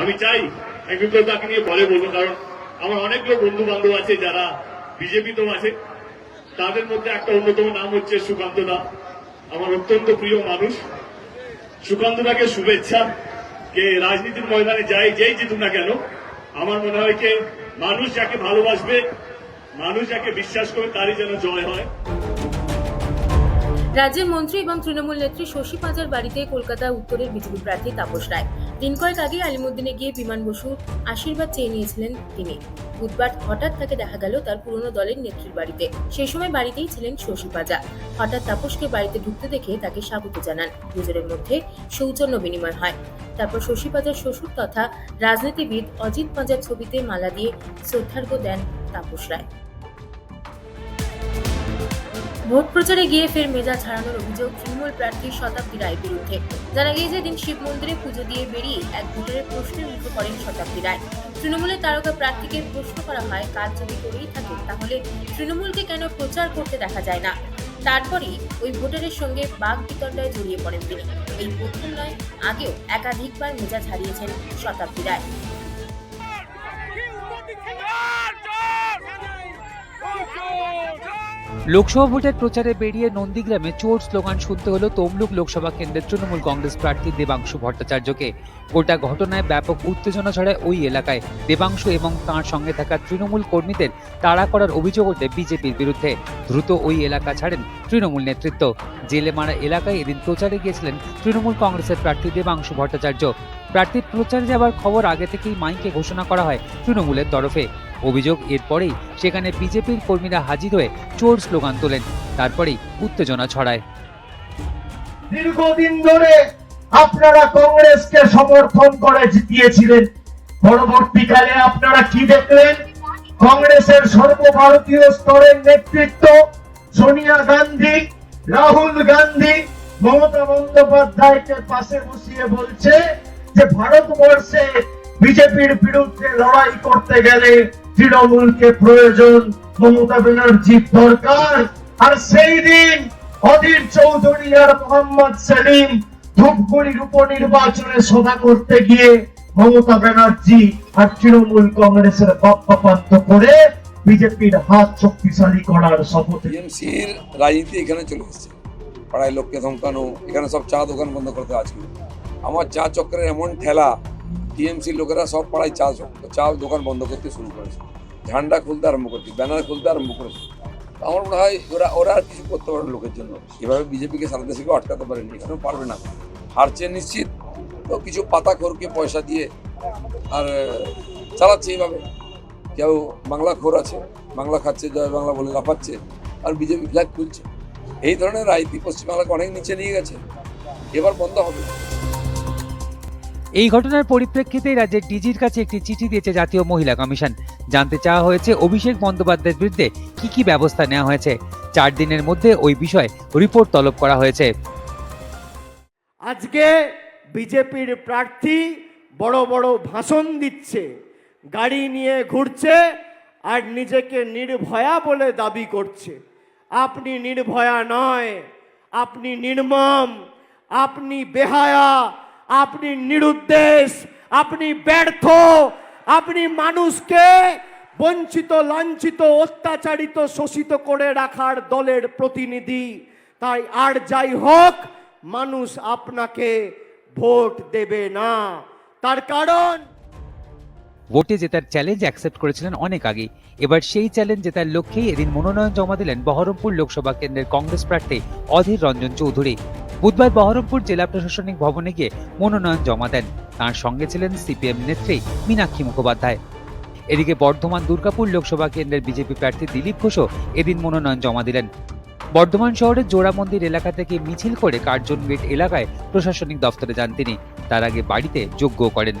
আমি চাই আমি বিপ্লবদাকে নিয়ে পরে বলব, কারণ আমার অনেকগুলো বন্ধু বান্ধব আছে যারা বিজেপিতেও আছে। তাদের মধ্যে একটা অন্যতম নাম হচ্ছে সুকান্ত দা। আমার অত্যন্ত প্রিয় মানুষ। সুকান্ত দাকে শুভেচ্ছা। কে রাজনীতির ময়দানে যাই, যেই জিতুক না কেন, আমার মনে হয় যে মানুষ যাকে ভালোবাসবে, মানুষ যাকে বিশ্বাস করবে তারই যেন জয় হয়। রাজ্যের মন্ত্রী এবং তৃণমূল নেত্রী শশী পাঁজার বাড়িতে কলকাতা উত্তরের বিজেপি প্রার্থী তাপস রায়। দিন কয়েক আগে আলিমুদ্দিনে গিয়ে বিমান বসুর আশীর্বাদ চেয়ে নিয়েছিলেন তিনি। বুধবার হঠাৎ তাকে দেখা গেল তার পুরনো দলের নেত্রীর বাড়িতে। সেই সময় বাড়িতেই ছিলেন শশী পাজা হঠাৎ তাপসকে বাড়িতে ঢুকতে দেখে তাকে স্বাগত জানান। দুজনের মধ্যে সৌজন্য বিনিময় হয়। তারপর শশী পাজার শ্বশুর তথা রাজনীতিবিদ অজিত পাঁজার ছবিতে মালা দিয়ে শ্রদ্ধার্ঘ্য দেন তাপস রায়। ভোট প্রচারে গিয়ে ফের মেজাজ হারানোর অভিযোগ তৃণমূল প্রার্থী শতাব্দী রায়ের বিরুদ্ধে। জানা গিয়েছে দিন শিব মন্দিরে পুজো দিয়ে বেরিয়ে এক ভোটারের প্রশ্নের মুখে করেন শতাব্দী রায়। তৃণমূলের তারকা প্রার্থীকে প্রশ্ন করা হয়, কাজ যদি করেই থাকে, তাহলে তৃণমূলকে কেন প্রচার করতে দেখা যায় না? তারপরেই ওই ভোটারের সঙ্গে বাঘ বিতণ্ডায় জড়িয়ে পড়েন তিনি। এই প্রথম নয়, আগেও একাধিকবার মেজাজ হারিয়েছেন শতাব্দী রায়। লোকসভা ভোটের প্রচারে বেরিয়ে নন্দীগ্রামে চোর স্লোগান শুনতে হলো তমলুক লোকসভা কেন্দ্রের তৃণমূল কংগ্রেস প্রার্থী দেবাংশু ভট্টাচার্যকে। গোটা ঘটনায় ব্যাপক উত্তেজনা ছড়ায় ওই এলাকায়। দেবাংশু এবং তাঁর সঙ্গে থাকা তৃণমূল কর্মীদের তাড়া করার অভিযোগ ওঠে বিজেপির বিরুদ্ধে। দ্রুত ওই এলাকা ছাড়েন তৃণমূল নেতৃত্ব। জেলে মারা এলাকায় এদিন প্রচারে গিয়েছিলেন তৃণমূল কংগ্রেসের প্রার্থী দেবাংশু ভট্টাচার্য। প্রার্থীর প্রচারে যাবার খবর আগে থেকেই মাইকে ঘোষণা করা হয় তৃণমূলের তরফে। অভিযোগ এরপরেই সেখানে বিজেপির কর্মীরা হাজির হয়ে চোর স্লোগান তোলেন, তারপরেই উত্তেজনা ছড়ায়। দীর্ঘদিন ধরে আপনারা কংগ্রেসকে সমর্থন করে জিতিয়েছিলেন। পরবর্তীকালে আপনারা কি দেখলেন? কংগ্রেসের সর্বভারতীয় স্তরের নেতৃত্ব সোনিয়া গান্ধী, রাহুল গান্ধী, মমতা বন্দ্যোপাধ্যায়কে পাশে বসিয়ে বলছে যে, ভারতবর্ষে বিজেপির বিরুদ্ধে লড়াই করতে গেলে তৃণমূলকে প্রয়োজন, মমতা ব্যানার্জির দরকার। আর সেই দিন অধীর চৌধুরী আর মোহাম্মদ সেলিম ধূপগুড়ির উপনির্বাচনে সভা করতে গিয়ে মমতা ব্যানার্জি আর তৃণমূল কংগ্রেসের পক্ষপাত করে বিজেপির হাত শক্তিশালী করার শপথ রাজনীতি এখানে চলে এসেছে। পাড়ায় লোককে ধমকানো, এখানে সব চা দোকান বন্ধ করতে আজকে আমার চা চক্রের এমন ঠেলা টিএমসির লোকেরা সব পাড়ায় চা চা দোকান বন্ধ করতে শুরু করেছে। ঝান্ডা খুলতে আরম্ভ করছে, ব্যানার খুলতে আরম্ভ করেছে। আমার মনে হয় ওরা ওরা আর কিছু করতে পারে লোকের জন্য। এভাবে বিজেপিকে সারা দেশে কেউ আটকাতে পারেনি এখানে পারবে না। হারছে নিশ্চিত, তো কিছু পাতা খোরকে পয়সা দিয়ে আর চালাচ্ছে এইভাবে। কেউ বাংলা খোর আছে, বাংলা খাচ্ছে, জয় বাংলা বলে লাফাচ্ছে, আর বিজেপি ফ্ল্যাগ খুলছে। এই ধরনের রাজনীতি পশ্চিমবাংলাকে অনেক নিচে নিয়ে গেছে। এবার বন্ধ হবে। এই ঘটনার পরিপ্রেক্ষিতে রাজ্যের ডিজির কাছে একটি চিঠি দিয়েছে জাতীয় মহিলা কমিশন। জানতে চাওয়া হয়েছে অভিষেক বন্দ্যোপাধ্যায়ের বিরুদ্ধে কি কি ব্যবস্থা নেওয়া হয়েছে। চার দিনের মধ্যে ওই বিষয়ে রিপোর্ট তলব করা হয়েছে। আজকে বিজেপির প্রার্থী বড় বড় ভাষণ দিচ্ছে, গাড়ি নিয়ে ঘুরছে আর নিজেকে নির্ভয়া বলে দাবি করছে। আপনি নির্ভয়া নয়, আপনি নির্মম, আপনি বেহায়া আপনি নিরুদ্দেশ, আপনি ব্যর্থ, আপনি মানুষকে বঞ্চিত, লাঞ্ছিত, অত্যাচারিত, শোষিত করে রাখার দলের প্রতিনিধি। তাই আর যাই হোক, মানুষ আপনাকে ভোট দেবে না। তার কারণ? ভোটে জেতার চ্যালেঞ্জ অ্যাকসেপ্ট করেছিলেন অনেক আগে, এবার সেই চ্যালেঞ্জ জেতার লক্ষ্যেই এদিন মনোনয়ন জমা দিলেন বহরমপুর লোকসভা কেন্দ্রের কংগ্রেস প্রার্থী অধীর রঞ্জন চৌধুরী। বুধবার বহরমপুর জেলা প্রশাসনিক ভবনে গিয়ে মনোনয়ন জমা দেন। তার সঙ্গে ছিলেন সিপিএম নেত্রী মীনাক্ষী মুখোপাধ্যায়। এদিকে বর্ধমান দুর্গাপুর লোকসভা কেন্দ্রের বিজেপি প্রার্থী দিলীপ ঘোষও এদিন মনোনয়ন জমা দিলেন। বর্ধমান শহরের জোড়া মন্দির এলাকা থেকে মিছিল করে কার্জন গেট এলাকায় প্রশাসনিক দফতরে যান তিনি। তার আগে বাড়িতে যোগ্য করেন।